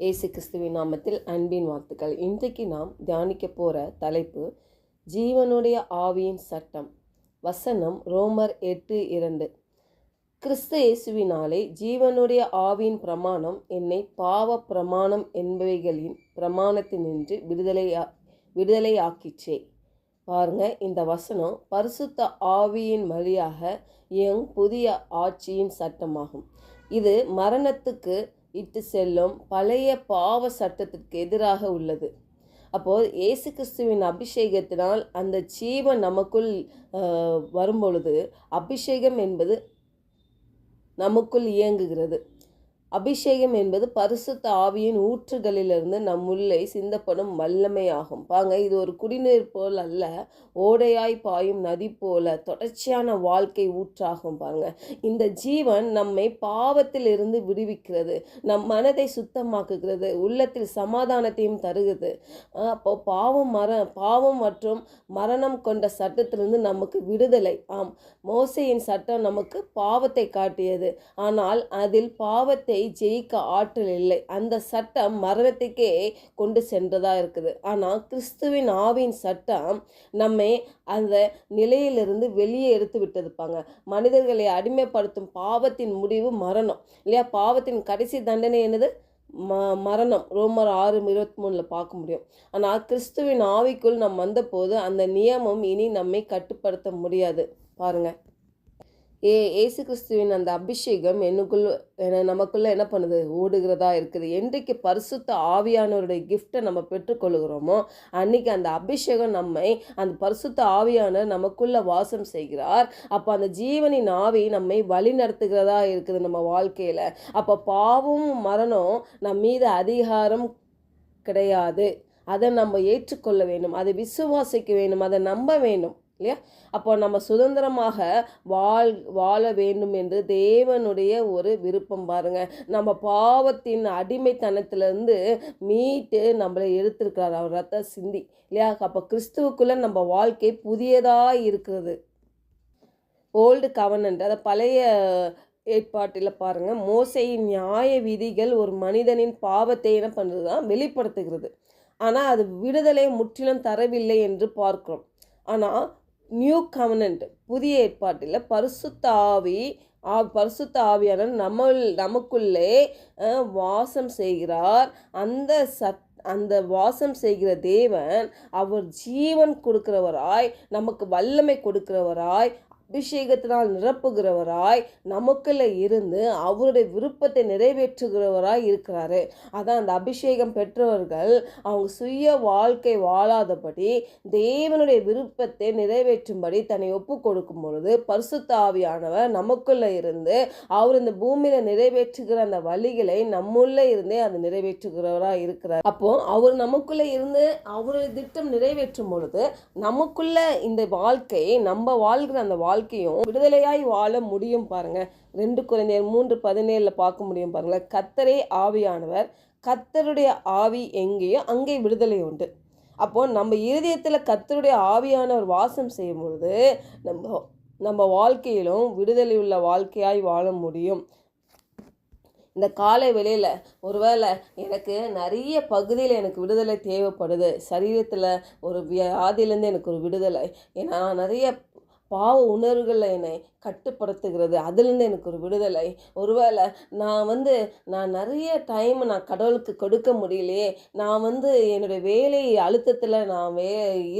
இயேசு கிறிஸ்துவின் நாமத்தில் அன்பின் வாழ்த்துக்கள். இன்றைக்கு நாம் தியானிக்க போகிற தலைப்பு ஜீவனுடைய ஆவியின் சட்டம். வசனம் ரோமர் எட்டு இரண்டு. கிறிஸ்து இயேசுவினாலே ஜீவனுடைய ஆவியின் பிரமாணம் என்னை பாவ பிரமாணம் என்பவைகளின் பிரமாணத்தினின்று விடுதலையா விடுதலையாக்கிச்சே. பாருங்க இந்த வசனம் பரிசுத்த ஆவியின் வழியாக எங் புதிய ஆட்சியின் சட்டமாகும். இது மரணத்துக்கு இட்டு செல்லும் பழைய பாவ சட்டத்திற்கு எதிராக உள்ளது. அப்போது இயேசு கிறிஸ்துவின் அபிஷேகத்தினால் அந்த ஜீவன் நமக்குள் வரும்பொழுது அபிஷேகம் என்பது நமக்குள் இயங்குகிறது. அபிஷேகம் என்பது பரிசுத்த ஆவியின் ஊற்றுகளிலிருந்து நம் உள்ளே சிந்தப்படும் வல்லமையாகும். பாங்க இது ஒரு குடிநீர் போல் அல்ல ஓடையாய் பாயும் நதி போல தொடர்ச்சியான வாழ்க்கை ஊற்றாகும் பாருங்க. இந்த ஜீவன் நம்மை பாவத்தில் இருந்து விடுவிக்கிறது நம் மனதை சுத்தமாக்குகிறது உள்ளத்தில் சமாதானத்தையும் தருகிறது. அப்போ பாவம் மர பாவம் மற்றும் மரணம் கொண்ட சட்டத்திலிருந்து நமக்கு விடுதலை. ஆம் மோசையின் சட்டம் நமக்கு பாவத்தை காட்டியது. ஆனால் அதில் பாவத்தை ஜெயிக்க ஆற்றல் இல்லை. அந்த சட்டம் மரணத்துக்கே கொண்டு சென்றதாக இருக்குது. ஆனால் கிறிஸ்துவின் ஆவியின் சட்டம் நம்மை அந்த நிலையிலிருந்து வெளியே எடுத்து விட்டதுப்பாங்க மனிதர்களை அடிமைப்படுத்தும் பாவத்தின் முடிவு மரணம் இல்லையா? பாவத்தின் கடைசி தண்டனை என்னது? ம மரணம். ரோமர் ஆறு இருபத்தி மூணில் பார்க்க முடியும். ஆனால் கிறிஸ்துவின் ஆவிக்குள் நம் வந்தபோது அந்த நியமம் இனி நம்மை கட்டுப்படுத்த முடியாது. பாருங்கள் ஏ ஏசு கிறிஸ்துவின் அந்த அபிஷேகம் என்னுக்குள் என- என்ன பண்ணுது? ஓடுகிறதா இருக்குது. என்றைக்கு பரிசுத்த ஆவியானவருடைய கிஃப்டை நம்ம பெற்றுக்கொள்கிறோமோ அன்னைக்கு அந்த அபிஷேகம் நம்மை அந்த பரிசுத்த ஆவியானவர் நமக்குள்ளே வாசம் செய்கிறார். அப்போ அந்த ஜீவனின் ஆவி நம்மை வழி நடத்துகிறதா இருக்குது நம்ம வாழ்க்கையில். அப்போ பாவம் மரணம் நம் மீது அதிகாரம் கிடையாது. அதை நம்ம ஏற்றுக்கொள்ள வேண்டும். அதை விசுவாசிக்க வேண்டும். அதை நம்ப வேண்டும். இல்லையா? அப்போ நம்ம சுதந்திரமாக வாழ் வாழ வேண்டும் என்று தேவனுடைய ஒரு விருப்பம் பாருங்க. நம்ம பாவத்தின் அடிமைத்தனத்திலிருந்து மீட்டு நம்மளை எடுத்திருக்கிறார் அவர் ரத்த சிந்தி இல்லையா? அப்போ கிறிஸ்துவுக்குள்ளே நம்ம வாழ்க்கை புதியதாக இருக்கிறது. ஓல்டு கவர்னன்ட் அதை பழைய ஏற்பாட்டில் பாருங்கள் மோசையின் நியாய விதிகள் ஒரு மனிதனின் பாவத்தை என்ன பண்ணுறது தான் வெளிப்படுத்துகிறது. ஆனால் அது விடுதலை முற்றிலும் தரவில்லை என்று பார்க்கிறோம். ஆனால் நியூ கவனண்ட் புதிய ஏற்பாட்டில் பரிசுத்த ஆவி ஆ பரிசுத்த ஆவியான நம்ம நமக்குள்ளே வாசம் செய்கிறார். அந்த சத் அந்த வாசம் செய்கிற தேவன் அவர் ஜீவன் கொடுக்கிறவராய் நமக்கு வல்லமை கொடுக்கிறவராய் அபிஷேகத்தினால் நிரப்புகிறவராய் நமக்குள்ள இருந்து அவருடைய விருப்பத்தை நிறைவேற்றுகிறவராய் இருக்கிறாரு. அதான் அந்த அபிஷேகம் பெற்றவர்கள் அவங்க சுய வாழ்க்கை வாழாதபடி தேவனுடைய விருப்பத்தை நிறைவேற்றும்படி தன்னை ஒப்பு கொடுக்கும் பொழுது பரிசுத்தாவியானவர் நமக்குள்ள இருந்து அவர் இந்த பூமியில நிறைவேற்றுகிற அந்த வழிகளை நம்முள்ள இருந்தே அது நிறைவேற்றுகிறவராய் இருக்கிறார். அப்போ அவர் நமக்குள்ள இருந்து அவருடைய திட்டம் நிறைவேற்றும் பொழுது நமக்குள்ள இந்த வாழ்க்கை நம்ம வாழ்கிற அந்த வாழ்க்கையும் விடுதலையாய் வாழ முடியும் பாருங்க. ரெண்டு குழந்தையர் மூன்று பதினேழில் பார்க்க முடியும் பாருங்களேன். கத்தரே ஆவியானவர். கத்தருடைய ஆவி எங்கேயோ அங்கே விடுதலை உண்டு. அப்போது நம்ம இருதயத்தில் கத்தருடைய ஆவியானவர் வாசம் செய்யும் பொழுது நம்ம நம்ம வாழ்க்கையிலும் விடுதலை உள்ள வாழ்க்கையாய் வாழ முடியும். இந்த காலை வேளையில் ஒருவேளை எனக்கு நிறைய பகுதியில் எனக்கு விடுதலை தேவைப்படுது. சரீரத்தில் ஒரு வியாதியிலேருந்து எனக்கு ஒரு விடுதலை. ஏன்னா நான் நிறைய பாவ உணர்வுகளில் என்னை கட்டுப்படுத்துகிறது. அதுலேருந்து எனக்கு ஒரு விடுதலை. ஒருவேளை நான் வந்து நான் நிறைய டைம் நான் கடவுளுக்கு கொடுக்க முடியலையே. நான் வந்து என்னுடைய வேலை அழுத்தத்தில் நான் வே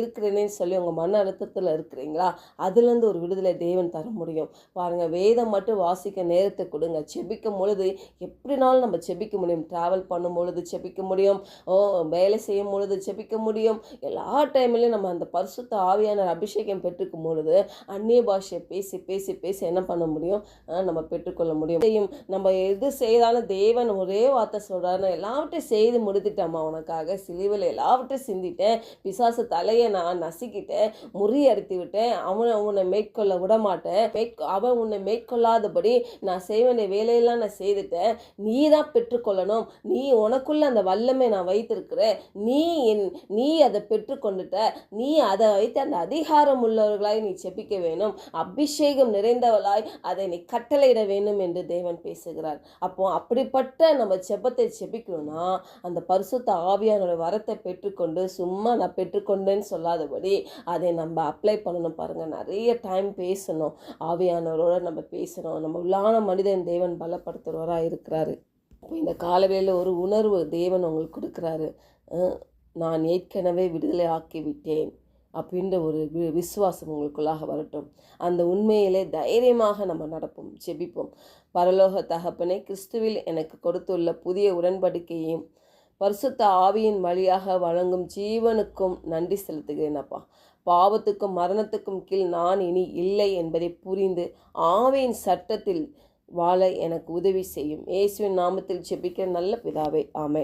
இருக்கிறேனேன்னு சொல்லி உங்கள் மன அழுத்தத்தில் இருக்கிறீங்களா? அதுலேருந்து ஒரு விடுதலை தேவன் தர முடியும். பாருங்கள் வேதம் மட்டும் வாசிக்க நேரத்தை கொடுங்க. செபிக்கும் பொழுது எப்படினாலும் நம்ம செபிக்க முடியும். ட்ராவல் பண்ணும் பொழுது செபிக்க முடியும். ஓ வேலை செய்யும் பொழுது செபிக்க முடியும். எல்லா டைம்லையும் நம்ம அந்த பரிசுத்த ஆவியான அபிஷேகம் பெற்றுக்கும் பொழுது அந்நிய பாஷையை பேசி பேசி பேசி என்ன பண்ண முடியும்? ஆஹ் நம்ம பெற்றுக்கொள்ள முடியும். செய்யும் நம்ம எது செய்தாலும் தேவன் ஒரே வார்த்தை சொல்கிறாரு எல்லாவற்றையும் செய்து முடித்துட்டம்மா உனக்காக. சிலுவில் எல்லாவற்றையும் சிந்திட்டேன். பிசாசு தலையை நான் நசுக்கிட்டேன். முறியடித்து விட்டேன். அவனை உன்னை மேற்கொள்ள விட மாட்டேன் மேற்கொ அவன் உன்னை மேற்கொள்ளாதபடி நான் செய்ய வேண்டிய வேலையெல்லாம் நான் செய்துட்டேன். நீ தான் பெற்றுக்கொள்ளணும். நீ உனக்குள்ள அந்த வல்லமை நான் வைத்திருக்கிறேன். நீ என் நீ அதை பெற்றுக்கொண்டுட்ட. நீ அதை வைத்து அந்த அதிகாரம் உள்ளவர்களாய் நீ செப்பி ஜெபிக்க வேணும். அபிஷேகம் நிறைந்தவளாய் அதை நீ கட்டளையிட வேண்டும் என்று தேவன் பேசுகிறார். அப்போ அப்படிப்பட்ட நம்ம செபத்தை செபிக்கணும்னா அந்த பரிசுத்த ஆவியானோட வரத்தை பெற்றுக்கொண்டு சும்மா நான் பெற்றுக்கொண்டேன்னு சொல்லாதபடி அதை நம்ம அப்ளை பண்ணணும் பாருங்கள் நிறைய டைம் பேசணும். ஆவியானவரோட நம்ம பேசணும். நம்ம உள்ளான மனிதன் தேவன் பலப்படுத்துகிறவராக இருக்கிறாரு. இப்போ இந்த காலவேளையில் ஒரு உணர்வு தேவன் உங்களுக்கு கொடுக்குறாரு. நான் ஏற்கனவே விடுதலை ஆக்கிவிட்டேன். அப்படின்ற ஒரு விசுவாசம் உங்களுக்குள்ளாக வரட்டும். அந்த உண்மையிலே தைரியமாக நம்ம நடப்போம் ஜெபிப்போம். பரலோக தகப்பனை கிறிஸ்துவில் எனக்கு கொடுத்துள்ள புதிய உடன்படிக்கையையும் பரிசுத்த ஆவியின் வழியாக வழங்கும் ஜீவனுக்கும் நன்றி செலுத்துகிறேன் அப்பா. பாவத்துக்கும் மரணத்துக்கும் கீழ் நான் இனி இல்லை என்பதை புரிந்து ஆவியின் சட்டத்தில் வாழ எனக்கு உதவி செய்யும். இயேசுவின் நாமத்தில் செபிக்கிற நல்ல பிதாவை ஆமை